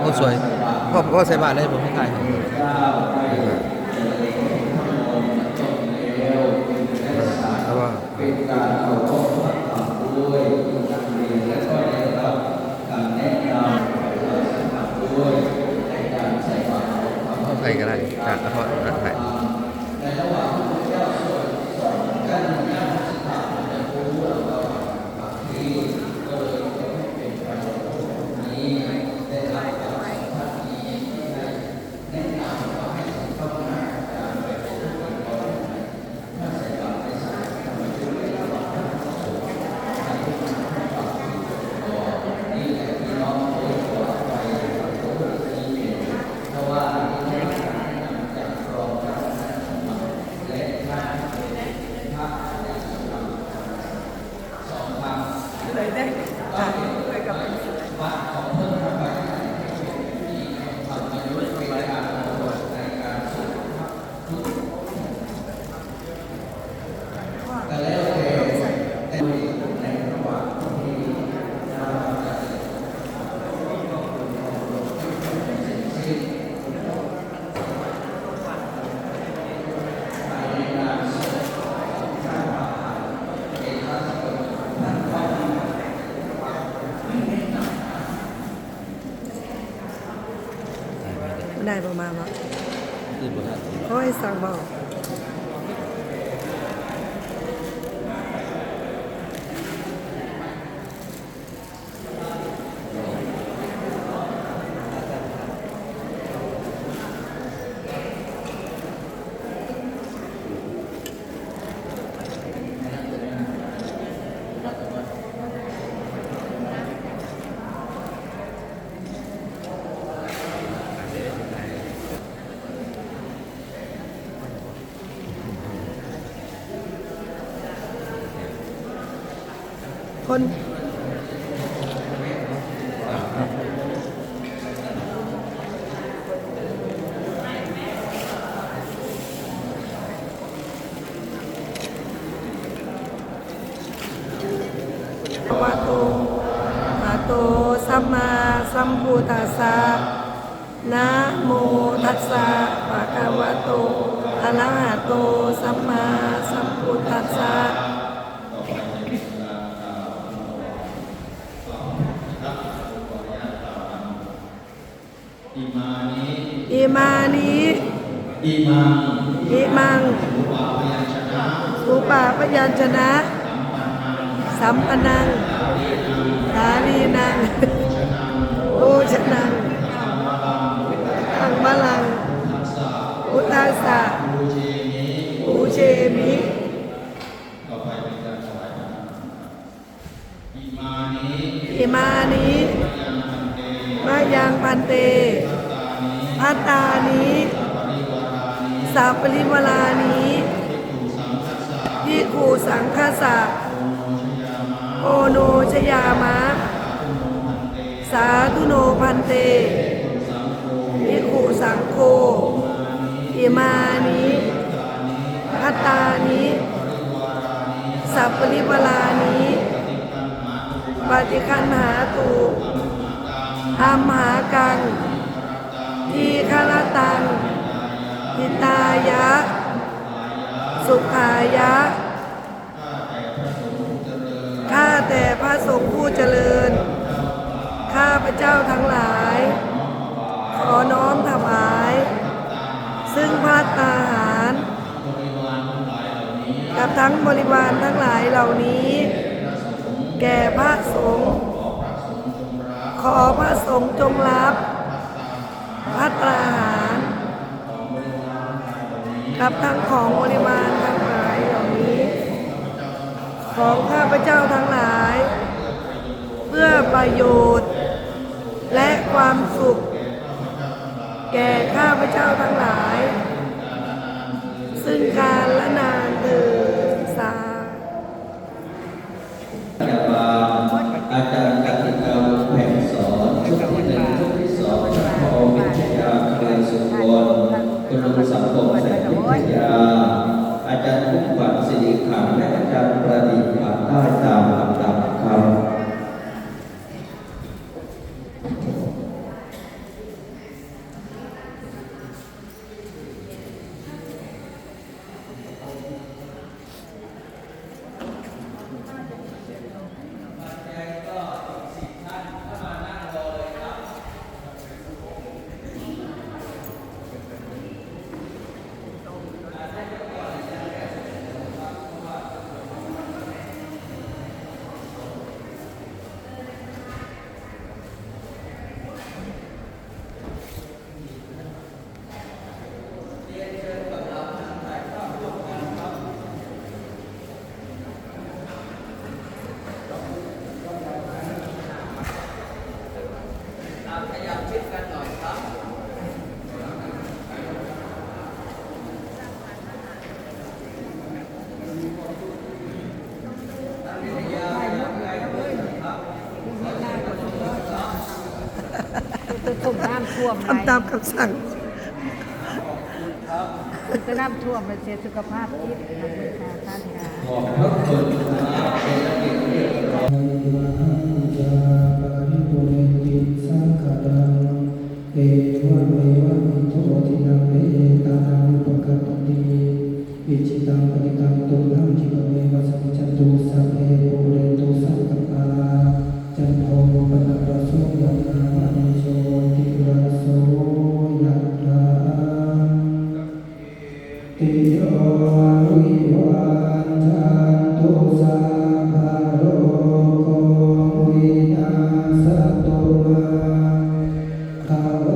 โอ้สวยพ่อพ่อใส่บาทเลยผมให้ถ่ายให้เพราะว่าเข้าใครก็ได้จากกระเพาะรัดไทย ได้ประมาณว่าคือบ่ทันเขาให้สั่งบอก คนวะโตอะโต สัมมาสัมพุทธัสสะ นะโมตัสสะภะคะวะโตอะระหะโต สัมมาสัมพุทธัสสะ อิมานิ อิ มานิอิมังอิมังอุปาพยัญชนะสุปาปยัญชนะ สัมปนังสาลีนังโอชนังอังบาลังอุตตาสะบูเชมิอูเชมิต่อไปเป็นการถวายน้ำอิมานิอิมานิยังพันเตมายัง พัตตานิพัปริวารานิสาปริวลานิภิกขุสังคัสสะพิคูสังคสะโอโนชยามะโอโนชยามะ สาธุโนพันเตพิคูสังโฆอิมานิพัตตานิสัพปริวลานิปฏิคันหาตุอัมหา ทิตายะ สุขายะ ข้าแต่พระสงฆ์ผู้เจริญ ข้าพระเจ้าทั้งหลาย ขอน้อมถวาย ซึ่งพัตตาหาร กับทั้งบริวารทั้งหลายเหล่านี้ แก่พระสงฆ์ขอพระสงฆ์จงรับพัตตาหาร กับทั้งของบริวารทั้งหลายเหล่านี้ ของข้าพเจ้าทั้งหลาย เพื่อประโยชน์ และความสุข แก่ข้าพเจ้าทั้งหลาย ซึ่งการละนานเดินสาอาจารย์อาจารย์กติกาแผ่นสอนชุดที่หนึ่งชุดที่สองชั้นพอวิทยาเคลียสุวรรณคุณลุสังคม แือต้มน้ำท่วมทำตามคำสั่งจะน้ำท่วมมันเสียสุขภาพที่ทาท่คุณเอานานุปกัปติอิจิตังปฏิตังตุมหังคิปเมวะสัมจันตุสัพเพปุ Amém.